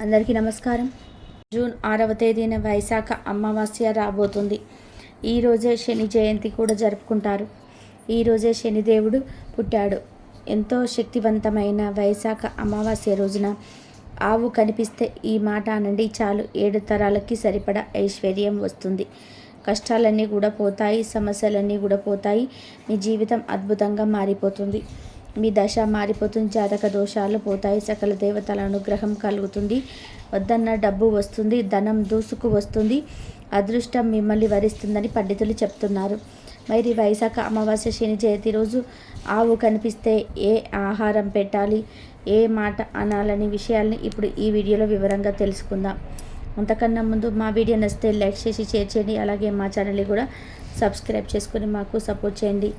అందరికీ నమస్కారం. జూన్ ఆరవ తేదీన వైశాఖ అమావాస్య రాబోతుంది. ఈరోజే శని జయంతి కూడా జరుపుకుంటారు. ఈరోజే శనిదేవుడు పుట్టాడు. ఎంతో శక్తివంతమైన వైశాఖ అమావాస్య రోజున ఆవు కనిపిస్తే ఈ మాట అనండి చాలు. ఏడు తరాలకి సరిపడా ఐశ్వర్యం వస్తుంది. కష్టాలన్నీ కూడా పోతాయి సమస్యలన్నీ కూడా పోతాయి. మీ జీవితం అద్భుతంగా మారిపోతుంది. మీ దశ మారిపోతుంది జాతక దోషాలు పోతాయి సకల దేవతల అనుగ్రహం కలుగుతుంది. వద్దన్న డబ్బు వస్తుంది ధనం దూసుకు వస్తుంది అదృష్టం మిమ్మల్ని వరిస్తుందని పండితులు చెప్తున్నారు. మరి వైశాఖ అమావాస్య శని జయంతి రోజు ఆవు కనిపిస్తే ఏ ఆహారం పెట్టాలి ఏ మాట అనాలని విషయాల్ని ఇప్పుడు ఈ వీడియోలో వివరంగా తెలుసుకుందాం. అంతకన్నా ముందు మా వీడియో నచ్చితే లైక్ చేసి షేర్ చేయండి. అలాగే మా ఛానల్ని కూడా సబ్స్క్రైబ్ చేసుకొని మాకు సపోర్ట్ చేయండి.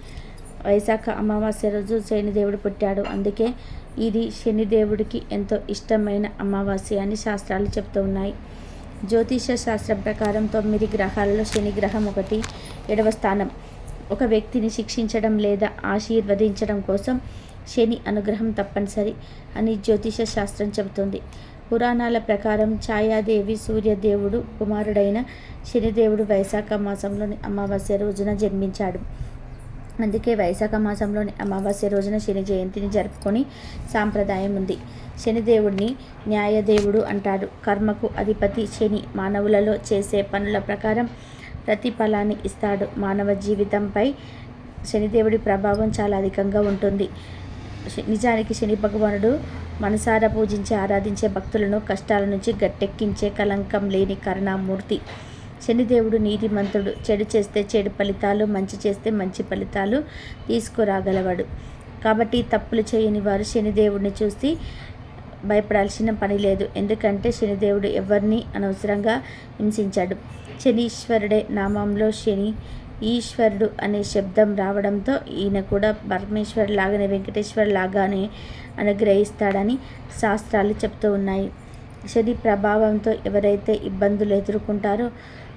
వైశాఖ అమావాస్య రోజు శనిదేవుడు పుట్టాడు. అందుకే ఇది శనిదేవుడికి ఎంతో ఇష్టమైన అమావాస్య అని శాస్త్రాలు చెప్తూ ఉన్నాయి. జ్యోతిష శాస్త్రం ప్రకారం తొమ్మిది గ్రహాలలో శని గ్రహం ఒకటి ఏడవ స్థానం. ఒక వ్యక్తిని శిక్షించడం లేదా ఆశీర్వదించడం కోసం శని అనుగ్రహం తప్పనిసరి అని జ్యోతిష శాస్త్రం చెబుతుంది. పురాణాల ప్రకారం ఛాయాదేవి సూర్యదేవుడు కుమారుడైన శనిదేవుడు వైశాఖ మాసంలోని అమావాస్య రోజున జన్మించాడు. అందుకే వైశాఖ మాసంలోని అమావాస్య రోజున శని జయంతిని జరుపుకొని సాంప్రదాయం ఉంది. శనిదేవుడిని న్యాయదేవుడు అంటాడు కర్మకు అధిపతి శని మానవులలో చేసే పనుల ప్రకారం ప్రతిఫలాన్ని ఇస్తాడు. మానవ జీవితంపై శనిదేవుడి ప్రభావం చాలా అధికంగా ఉంటుంది. నిజానికి శని భగవానుడు మనసారా పూజించి ఆరాధించే భక్తులను కష్టాల నుంచి గట్టెక్కించే కలంకం లేని కరుణామూర్తి. శనిదేవుడు నీతిమంతుడు. చెడు చేస్తే చెడు ఫలితాలు మంచి చేస్తే మంచి ఫలితాలు తీసుకురాగలవాడు. కాబట్టి తప్పులు చేయని వారు శనిదేవుడిని చూసి భయపడాల్సిన పని లేదు. ఎందుకంటే శనిదేవుడు ఎవరిని అనవసరంగా హింసించాడు. శనీశ్వరుడే నామంలో శని ఈశ్వరుడు అనే శబ్దం రావడంతో ఈయన కూడా పరమేశ్వరు లాగానే వెంకటేశ్వర్ లాగానే అనుగ్రహిస్తాడని శాస్త్రాలు చెప్తూ ఉన్నాయి. శని ప్రభావంతో ఎవరైతే ఇబ్బందులు ఎదుర్కొంటారో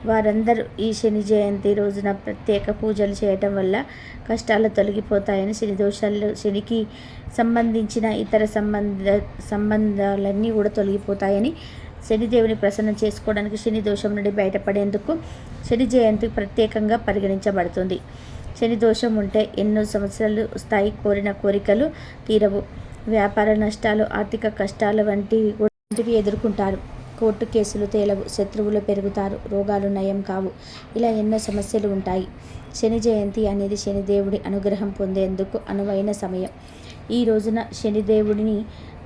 వారందరూ ఈ శని జయంతి రోజున ప్రత్యేక పూజలు చేయటం వల్ల కష్టాలు తొలగిపోతాయని శని దోషాలు శనికి సంబంధించిన ఇతర సంబంధ సంబంధాలన్నీ కూడా తొలగిపోతాయని శనిదేవుని ప్రసన్నం చేసుకోవడానికి శని దోషం నుండి బయటపడేందుకు శని జయంతి ప్రత్యేకంగా పరిగణించబడుతుంది. శని దోషం ఉంటే ఎన్నో సమస్యలు వస్తాయి కోరిన కోరికలు తీరవు. వ్యాపార నష్టాలు ఆర్థిక కష్టాలు వంటివి వంటివి ఎదుర్కొంటారు. కోర్టు కేసులు తేలవు శత్రువులు పెరుగుతారు రోగాలు నయం కావు. ఇలా ఎన్నో సమస్యలు ఉంటాయి. శని జయంతి అనేది శనిదేవుడి అనుగ్రహం పొందేందుకు అనువైన సమయం. ఈ రోజున శనిదేవుడిని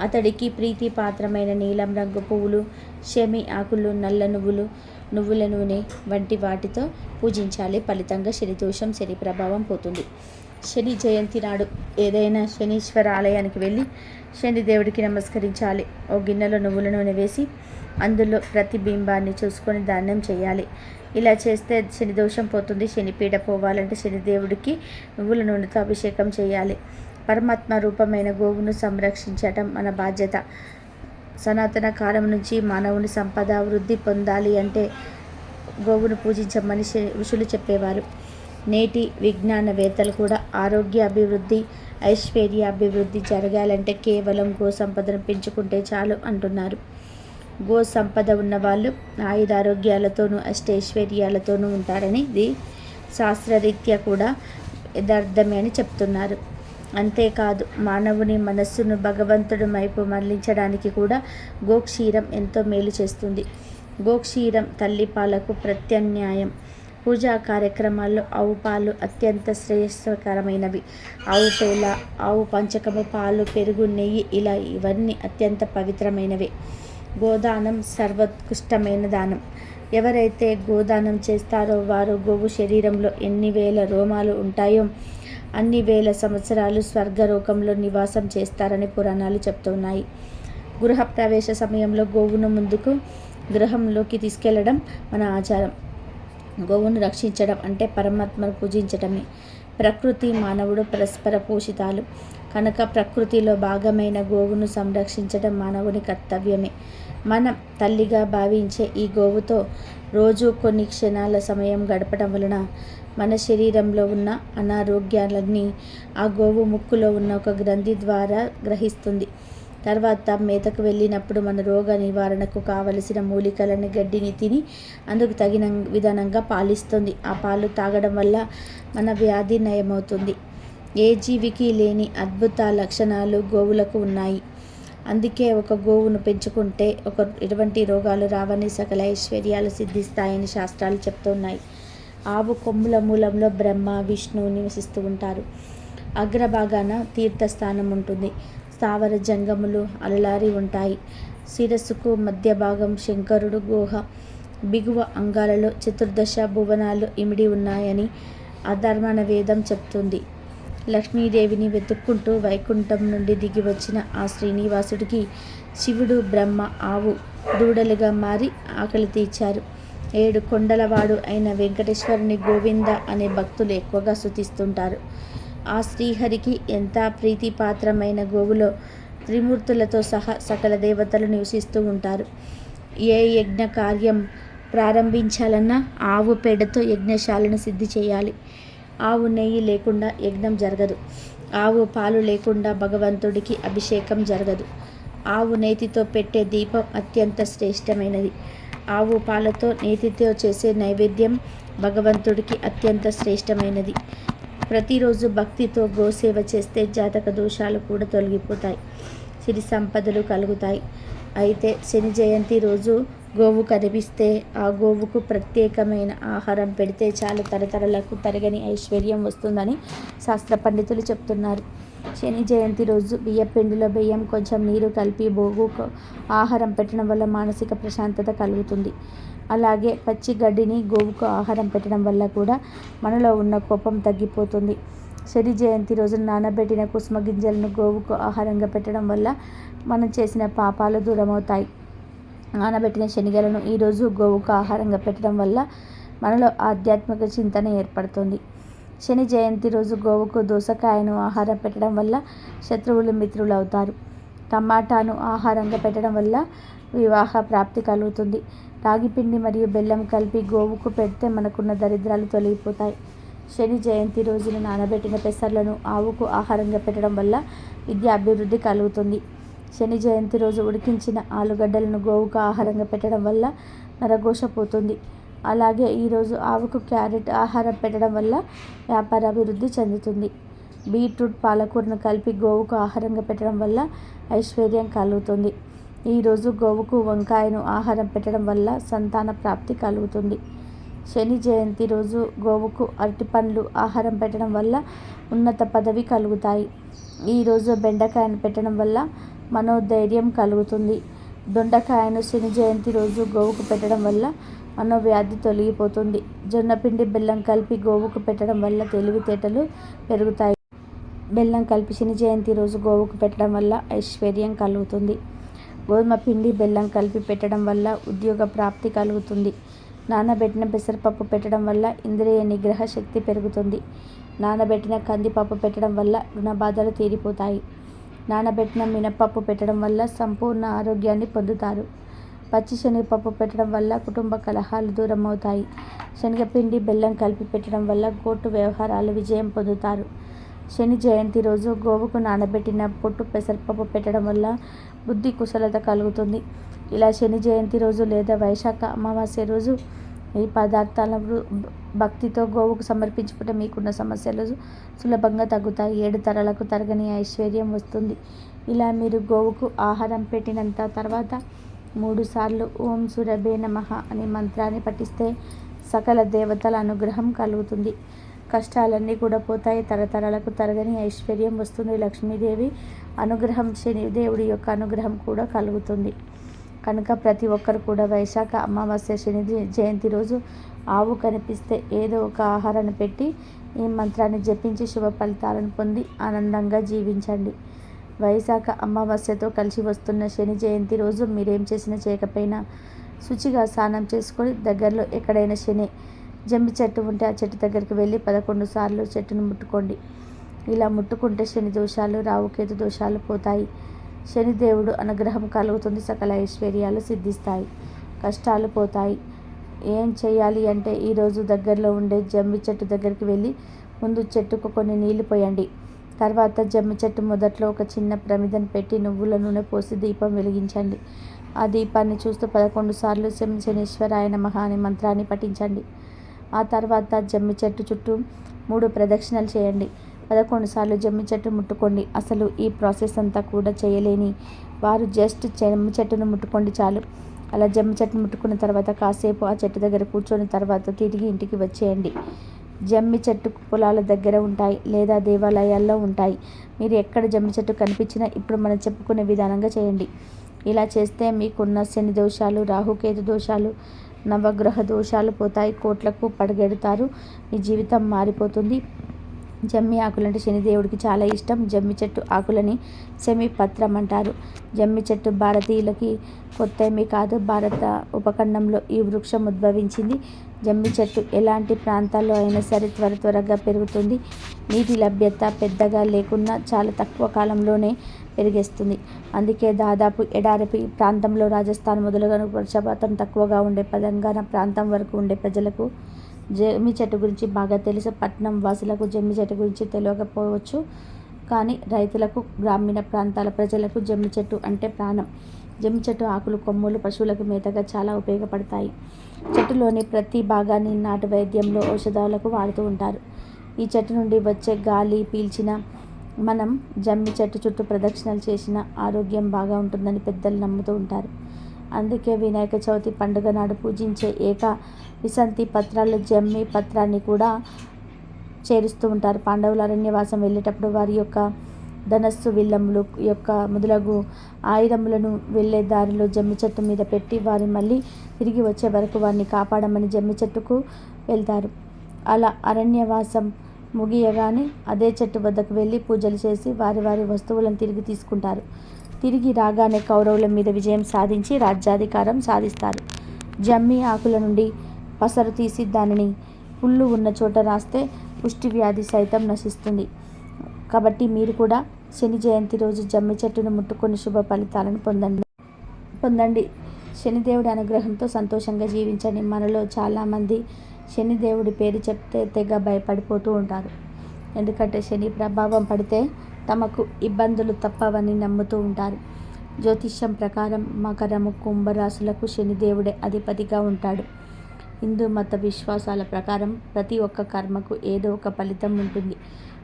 అతడికి ప్రీతిపాత్రమైన నీలం రంగు పువ్వులు శమి ఆకులు నల్ల నువ్వులు నువ్వుల నూనె వంటి వాటితో పూజించాలి. ఫలితంగా శనిదోషం శని ప్రభావం పోతుంది. శని జయంతి నాడు ఏదైనా శనీశ్వర ఆలయానికి వెళ్ళి శనిదేవుడికి నమస్కరించాలి. ఓ గిన్నెలో నువ్వుల నూనె వేసి అందులో ప్రతిబింబాన్ని చూసుకొని దానం చేయాలి. ఇలా చేస్తే శని దోషం పోతుంది. శనిపీడ పోవాలంటే శనిదేవుడికి నువ్వుల నూనెతో అభిషేకం చేయాలి. పరమాత్మ రూపమైన గోవును సంరక్షించటం మన బాధ్యత. సనాతన కాలం నుంచి మానవుని సంపద వృద్ధి పొందాలి అంటే గోవును పూజించమని ఋషులు చెప్పేవారు. నేటి విజ్ఞానవేత్తలు కూడా ఆరోగ్య అభివృద్ధి ఐశ్వర్య అభివృద్ధి జరగాలంటే కేవలం గో సంపదను పెంచుకుంటే చాలు అంటున్నారు. గో సంపద ఉన్నవాళ్ళు ఆయుధారోగ్యాలతోనూ అష్టైశ్వర్యాలతోనూ ఉంటారని ఇది శాస్త్రరీత్యా కూడా యథార్థమే అని చెప్తున్నారు. అంతేకాదు మానవుని మనస్సును భగవంతుడి వైపు మరలించడానికి కూడా గోక్షీరం ఎంతో మేలు చేస్తుంది. గోక్షీరం తల్లిపాలకు ప్రత్యామ్నాయం. పూజా కార్యక్రమాల్లో ఆవు పాలు అత్యంత శ్రేయస్కరమైనవి. ఆవు పేల ఆవు పంచకము పాలు పెరుగు నెయ్యి ఇలా ఇవన్నీ అత్యంత పవిత్రమైనవి. గోదానం సర్వోత్కృష్టమైన దానం. ఎవరైతే గోదానం చేస్తారో వారు గోవు శరీరంలో ఎన్ని వేల రోమాలు ఉంటాయో అన్ని వేల సంవత్సరాలు స్వర్గలోకంలో నివాసం చేస్తారని పురాణాలు చెప్తున్నాయి. గృహ ప్రవేశ సమయంలో గోవును ముందుకు గృహంలోకి తీసుకెళ్ళడం మన ఆచారం. గోవును రక్షించడం అంటే పరమాత్మను పూజించటమే. ప్రకృతి మానవుడు పరస్పర పోషితాలు. కనుక ప్రకృతిలో భాగమైన గోవును సంరక్షించడం మానవుని కర్తవ్యమే. మనం తల్లిగా భావించే ఈ గోవుతో రోజు కొన్ని క్షణాల సమయం గడపడం వలన మన శరీరంలో ఉన్న అనారోగ్యాలన్నీ ఆ గోవు ముక్కులో ఉన్న ఒక గ్రంథి ద్వారా గ్రహిస్తుంది. తర్వాత మేతకు వెళ్ళినప్పుడు మన రోగ నివారణకు కావలసిన మూలికలని గడ్డిని తిని అందుకు తగిన విధానంగా పాలిస్తుంది. ఆ పాలు తాగడం వల్ల మన వ్యాధి నయమవుతుంది. ఏ జీవికి లేని అద్భుత లక్షణాలు గోవులకు ఉన్నాయి. అందుకే ఒక గోవును పెంచుకుంటే ఒక ఎటువంటి రోగాలు రావని సకల ఐశ్వర్యాలు సిద్ధిస్తాయని శాస్త్రాలు చెప్తున్నాయి. ఆవు కొమ్ముల మూలంలో బ్రహ్మ విష్ణువు నివసిస్తూ ఉంటారు. అగ్రభాగాన తీర్థస్థానం ఉంటుంది. స్థావర జంగములు అలలారి ఉంటాయి. శిరస్సుకు మధ్య భాగం శంకరుడు గుహ బిగువ అంగాలలో చతుర్దశ భువనాలు ఇమిడి ఉన్నాయని అధర్మణ వేదం చెప్తుంది. లక్ష్మీదేవిని వెతుక్కుంటూ వైకుంఠం నుండి దిగి వచ్చిన ఆ శ్రీనివాసుడికి శివుడు బ్రహ్మ ఆవు దూడలుగా మారి ఆకలి తీర్చారు. ఏడు కొండలవాడు అయిన వెంకటేశ్వరుని గోవింద అనే భక్తులు ఎక్కువగా శుతిస్తుంటారు ఆ శ్రీహరికి ఎంత ప్రీతిపాత్రమైన గోవులో త్రిమూర్తులతో సహా సకల దేవతలు నివసిస్తూ ఉంటారు. ఏ యజ్ఞ కార్యం ప్రారంభించాలన్నా ఆవు పేడతో యజ్ఞశాలను సిద్ధి చేయాలి. ఆవు నెయ్యి లేకుండా యజ్ఞం జరగదు. ఆవు పాలు లేకుండా భగవంతుడికి అభిషేకం జరగదు. ఆవు నేతితో పెట్టే దీపం అత్యంత శ్రేష్టమైనది. ఆవు పాలతో నేతితో చేసే నైవేద్యం భగవంతుడికి అత్యంత శ్రేష్టమైనది. ప్రతిరోజు భక్తితో గోసేవ చేస్తే జాతక దోషాలు కూడా తొలగిపోతాయి. సిరి సంపదలు కలుగుతాయి. అయితే శని జయంతి రోజు గోవు కనిపిస్తే ఆ గోవుకు ప్రత్యేకమైన ఆహారం పెడితే చాలు తరతరలకు తరగని ఐశ్వర్యం వస్తుందని శాస్త్ర పండితులు చెప్తున్నారు. శని జయంతి రోజు బియ్య పిండిలో బియ్యం కొంచెం నీరు కలిపి బోగు ఆహారం పెట్టడం వల్ల మానసిక ప్రశాంతత కలుగుతుంది. అలాగే పచ్చి గడ్డిని గోవుకు ఆహారం పెట్టడం వల్ల కూడా మనలో ఉన్న కోపం తగ్గిపోతుంది. శని జయంతి రోజు నానబెట్టిన కుసుమ గింజలను గోవుకు ఆహారంగా పెట్టడం వల్ల మనం చేసిన పాపాలు దూరమవుతాయి. నానబెట్టిన శనిగలను ఈరోజు గోవుకు ఆహారంగా పెట్టడం వల్ల మనలో ఆధ్యాత్మిక చింతన ఏర్పడుతుంది. శని జయంతి రోజు గోవుకు దోసకాయను ఆహారం పెట్టడం వల్ల శత్రువులు మిత్రులు అవుతారు టమాటాను ఆహారంగా పెట్టడం వల్ల వివాహ ప్రాప్తి కలుగుతుంది. రాగిపిండి మరియు బెల్లం కలిపి గోవుకు పెడితే మనకున్న దరిద్రాలు తొలగిపోతాయి. శని జయంతి రోజున నానబెట్టిన పెసర్లను ఆవుకు ఆహారంగా పెట్టడం వల్ల విద్య అభివృద్ధి కలుగుతుంది. శని జయంతి రోజు ఉడికించిన ఆలుగడ్డలను గోవుకు ఆహారంగా పెట్టడం వల్ల నరఘోష పోతుంది. అలాగే ఈరోజు ఆవుకు క్యారెట్ ఆహారం పెట్టడం వల్ల వ్యాపార అభివృద్ధి చెందుతుంది. బీట్రూట్ పాలకూరను కలిపి గోవుకు ఆహారంగా పెట్టడం వల్ల ఐశ్వర్యం కలుగుతుంది. ఈరోజు గోవుకు వంకాయను ఆహారం పెట్టడం వల్ల సంతాన ప్రాప్తి కలుగుతుంది. శని జయంతి రోజు గోవుకు అరటిపండ్లు ఆహారం పెట్టడం వల్ల ఉన్నత పదవి కలుగుతాయి. ఈరోజు బెండకాయను పెట్టడం వల్ల మనోధైర్యం కలుగుతుంది. దొండకాయను శని జయంతి రోజు గోవుకు పెట్టడం వల్ల మనోవ్యాధి తొలగిపోతుంది. జొన్నపిండి బెల్లం కలిపి గోవుకు పెట్టడం వల్ల తెలివితేటలు పెరుగుతాయి. బెల్లం కలిపి శని జయంతి రోజు గోవుకు పెట్టడం వల్ల ఐశ్వర్యం కలుగుతుంది. గోధుమ పిండి బెల్లం కలిపి పెట్టడం వల్ల ఉద్యోగ ప్రాప్తి కలుగుతుంది. నానబెట్టిన పెసరపప్పు పెట్టడం వల్ల ఇంద్రియ నిగ్రహ శక్తి పెరుగుతుంది. నానబెట్టిన కందిపప్పు పెట్టడం వల్ల రుణబాధలు తీరిపోతాయి. నానబెట్టిన మినపప్పు పెట్టడం వల్ల సంపూర్ణ ఆరోగ్యాన్ని పొందుతారు. పచ్చి శనగపప్పు పెట్టడం వల్ల కుటుంబ కలహాలు దూరం అవుతాయి శనగపిండి బెల్లం కలిపి పెట్టడం వల్ల కోర్టు వ్యవహారాలు విజయం పొందుతారు. శని జయంతి రోజు గోవుకు నానబెట్టిన పొట్టు పెసరపప్పు పెట్టడం వల్ల బుద్ధి కుశలత కలుగుతుంది. ఇలా శని జయంతి రోజు లేదా వైశాఖ అమావాస్య రోజు ఈ పదార్థాలను భక్తితో గోవుకు సమర్పించుకుంటే మీకున్న సమస్యలు సులభంగా తగ్గుతాయి. ఏడు తరాలకు తరగని ఐశ్వర్యం వస్తుంది. ఇలా మీరు గోవుకు ఆహారం పెట్టినంత తర్వాత మూడు సార్లు ఓం సురభే నమ అనే మంత్రాన్ని పఠిస్తే సకల దేవతల అనుగ్రహం కలుగుతుంది. కష్టాలన్నీ కూడా పోతాయి. తరతరాలకు తరగని ఐశ్వర్యం వస్తుంది. లక్ష్మీదేవి అనుగ్రహం శనిదేవుడి యొక్క అనుగ్రహం కూడా కలుగుతుంది. కనుక ప్రతి ఒక్కరు కూడా వైశాఖ అమావాస్య శని జయంతి రోజు ఆవు కనిపిస్తే ఏదో ఒక ఆహారాన్ని పెట్టి ఈ మంత్రాన్ని జపించి శుభ ఫలితాలను పొంది ఆనందంగా జీవించండి. వైశాఖ అమావాస్యతో కలిసి వస్తున్న శని జయంతి రోజు మీరేం చేసినా చేయకపోయినా శుచిగా స్నానం చేసుకొని దగ్గరలో ఎక్కడైనా శని జమ్మి చెట్టు ఉంటే ఆ చెట్టు దగ్గరికి వెళ్ళి పదకొండు సార్లు చెట్టును ముట్టుకోండి. ఇలా ముట్టుకుంటే శని దోషాలు రావుకేతు దోషాలు పోతాయి. శనిదేవుడు అనుగ్రహం కలుగుతుంది. సకల ఐశ్వర్యాలు సిద్ధిస్తాయి. కష్టాలు పోతాయి. ఏం చేయాలి అంటే ఈరోజు దగ్గరలో ఉండే జమ్మి చెట్టు దగ్గరికి వెళ్ళి ముందు చెట్టుకు కొన్ని నీళ్ళు పోయండి. తర్వాత జమ్మి చెట్టు మొదట్లో ఒక చిన్న ప్రమిదను పెట్టి నువ్వుల నూనె పోసి దీపం వెలిగించండి. ఆ దీపాన్ని చూస్తూ పదకొండు సార్లు శం మహా నమః అనే మంత్రాన్ని పఠించండి. ఆ తర్వాత జమ్మి చెట్టు చుట్టూ మూడు ప్రదక్షిణలు చేయండి. పదకొండు సార్లు జమ్మి చెట్టు ముట్టుకోండి. అసలు ఈ ప్రాసెస్ అంతా కూడా చేయలేని వారు జస్ట్ జమ్మి చెట్టును ముట్టుకోండి చాలు. అలా జమ్మి చెట్టు ముట్టుకున్న తర్వాత కాసేపు ఆ చెట్టు దగ్గర కూర్చొని తర్వాత తిరిగి ఇంటికి వచ్చేయండి. జమ్మి చెట్టు పొలాల దగ్గర ఉంటాయి లేదా దేవాలయాల్లో ఉంటాయి. మీరు ఎక్కడ జమ్మి చెట్టు కనిపించినా ఇప్పుడు మనం చెప్పుకునే విధానంగా చేయండి. ఇలా చేస్తే మీకున్న శని దోషాలు రాహుకేతు దోషాలు నవగ్రహ దోషాలు పోతాయి. కోట్లకు పడగెడతారు. మీ జీవితం మారిపోతుంది. జమ్మి ఆకులంటే శనిదేవుడికి చాలా ఇష్టం. జమ్మి చెట్టు ఆకులని సెమి పత్రం అంటారు. జమ్మి చెట్టు భారతీయులకి కొత్త ఏమీ కాదు. భారత ఉపఖండంలో ఈ వృక్షం ఉద్భవించింది. జమ్మి చెట్టు ఎలాంటి ప్రాంతాల్లో అయినా సరే త్వర త్వరగా పెరుగుతుంది. నీటి లభ్యత పెద్దగా లేకున్నా చాలా తక్కువ కాలంలోనే పెరిగేస్తుంది. అందుకే దాదాపు ఎడారి ప్రాంతంలో రాజస్థాన్ మొదలుగా వర్షపాతం తక్కువగా ఉండే తెలంగాణ ప్రాంతం వరకు ఉండే ప్రజలకు జమ్మి చెట్టు గురించి బాగా తెలుసు. పట్నం వాసులకు జమ్మి చెట్టు గురించి తెలియకపోవచ్చు. కానీ రైతులకు గ్రామీణ ప్రాంతాల ప్రజలకు జమ్మి చెట్టు అంటే ప్రాణం. జమ్మి చెట్టు ఆకులు కొమ్ములు పశువులకు మేతగా చాలా ఉపయోగపడతాయి. చెట్టులోని ప్రతి భాగాన్ని నాటు వైద్యంలో ఔషధాలకు వాడుతూ ఉంటారు. ఈ చెట్టు నుండి వచ్చే గాలి పీల్చిన మనం జమ్మి చెట్టు చుట్టూ ప్రదక్షిణలు చేసిన ఆరోగ్యం బాగా ఉంటుందని పెద్దలు నమ్ముతూ ఉంటారు. అందుకే వినాయక చవితి పండుగ నాడు పూజించే ఏక విసంతి పత్రాలు జమ్మి పత్రాన్ని కూడా చేరుస్తూ ఉంటారు. పాండవులు అరణ్యవాసం వెళ్ళేటప్పుడు వారి యొక్క ధనస్సు విల్లములు యొక్క మొదలగు ఆయుధములను వెళ్ళే దారిలో జమ్మి చెట్టు మీద పెట్టి వారి మళ్ళీ తిరిగి వచ్చే వరకు వారిని కాపాడమని జమ్మి చెట్టుకు వెళ్తారు. అలా అరణ్యవాసం ముగియగానే అదే చెట్టు వద్దకు వెళ్ళి పూజలు చేసి వారి వారి వస్తువులను తిరిగి తీసుకుంటారు. తిరిగి రాగానే కౌరవుల మీద విజయం సాధించి రాజ్యాధికారం సాధిస్తారు. జమ్మి ఆకుల నుండి పసరు తీసి దానిని పుళ్ళు ఉన్న చోట రాస్తే పుష్టి వ్యాధి సైతం నశిస్తుంది. కాబట్టి మీరు కూడా శని జయంతి రోజు జమ్మి చెట్టును ముట్టుకొని శుభ ఫలితాలను పొందండి. పొందండి. శనిదేవుడి అనుగ్రహంతో సంతోషంగా జీవించండి. మనలో చాలామంది శనిదేవుడి పేరు చెప్తే తెగ భయపడిపోతూ ఉంటారు. ఎందుకంటే శని ప్రభావం పడితే తమకు ఇబ్బందులు తప్పవని నమ్ముతూ ఉంటారు. జ్యోతిష్యం ప్రకారం మకరము కుంభరాశులకు శనిదేవుడే అధిపతిగా ఉంటాడు. హిందూ మత విశ్వాసాల ప్రకారం ప్రతి ఒక్క కర్మకు ఏదో ఒక ఫలితం ఉంటుంది.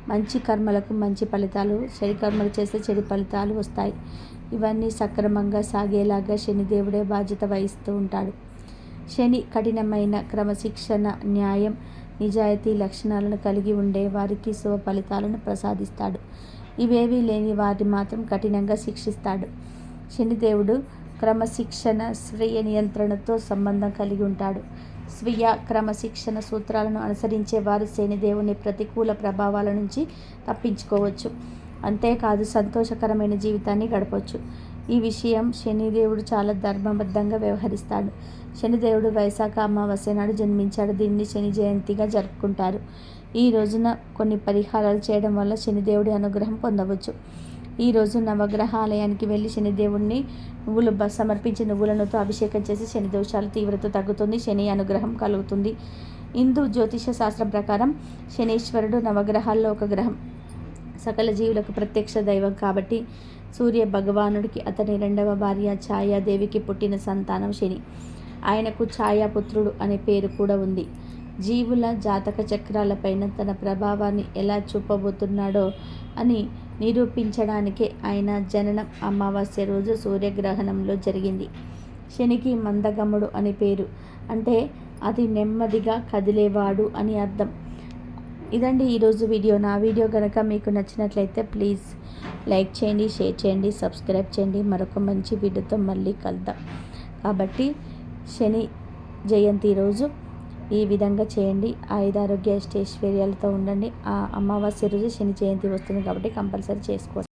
మంచి కర్మలకు మంచి ఫలితాలు చెడు కర్మలు చేస్తే చెడు ఫలితాలు వస్తాయి. ఇవన్నీ సక్రమంగా సాగేలాగా శనిదేవుడే బాధ్యత వహిస్తూ ఉంటాడు. శని కఠినమైన క్రమశిక్షణ న్యాయం నిజాయితీ లక్షణాలను కలిగి ఉండే వారికి శుభ ఫలితాలను ప్రసాదిస్తాడు. ఇవేవీ లేని వారిని మాత్రం కఠినంగా శిక్షిస్తాడు. శనిదేవుడు క్రమశిక్షణ స్వీయ నియంత్రణతో సంబంధం కలిగి ఉంటాడు. స్వీయ క్రమశిక్షణ సూత్రాలను అనుసరించే వారు శనిదేవుని ప్రతికూల ప్రభావాల నుంచి తప్పించుకోవచ్చు. అంతేకాదు సంతోషకరమైన జీవితాన్ని గడపవచ్చు ఈ విషయం శనిదేవుడు చాలా ధర్మబద్ధంగా వ్యవహరిస్తాడు. శనిదేవుడు వైశాఖ అమావాస్య నాడు జన్మించాడు. దీన్ని శని జయంతిగా జరుపుకుంటారు. ఈ రోజున కొన్ని పరిహారాలు చేయడం వల్ల శనిదేవుడి అనుగ్రహం పొందవచ్చు. ఈరోజు రోజు నవగ్రహాలయానికి వెళ్ళి శనిదేవుడిని నువ్వులు సమర్పించి నువ్వులనుతో అభిషేకం చేసి శని దోషాలు తీవ్రత తగ్గుతుంది శని అనుగ్రహం కలుగుతుంది. హిందూ జ్యోతిష శాస్త్రం ప్రకారం శనీశ్వరుడు నవగ్రహాల్లో ఒక గ్రహం. సకల జీవులకు ప్రత్యక్ష దైవం కాబట్టి సూర్య భగవానుడికి అతని రెండవ భార్య ఛాయాదేవికి పుట్టిన సంతానం శని. ఆయనకు ఛాయాపుత్రుడు అనే పేరు కూడా ఉంది. జీవుల జాతక చక్రాలపైన తన ప్రభావాన్ని ఎలా చూపబోతున్నాడో అని నిరూపించడానికే ఆయన జననం అమావాస్య రోజు సూర్యగ్రహణంలో జరిగింది. శనికి మందగముడు అని పేరు. అంటే అది నెమ్మదిగా కదిలేవాడు అని అర్థం. ఇదండి ఈరోజు వీడియో. నా వీడియో కనుక మీకు నచ్చినట్లయితే ప్లీజ్ లైక్ చేయండి షేర్ చేయండి సబ్స్క్రైబ్ చేయండి. మరొక మంచి వీడియోతో మళ్ళీ కలుద్దాం. కాబట్టి శని జయంతి రోజు ఈ విధంగా చేయండి. ఐదారోగ్య అష్టైశ్వర్యాలతో ఉండండి. ఆ అమావాస్య రోజు శని జయంతి వస్తుంది కాబట్టి కంపల్సరీ చేసుకోవచ్చు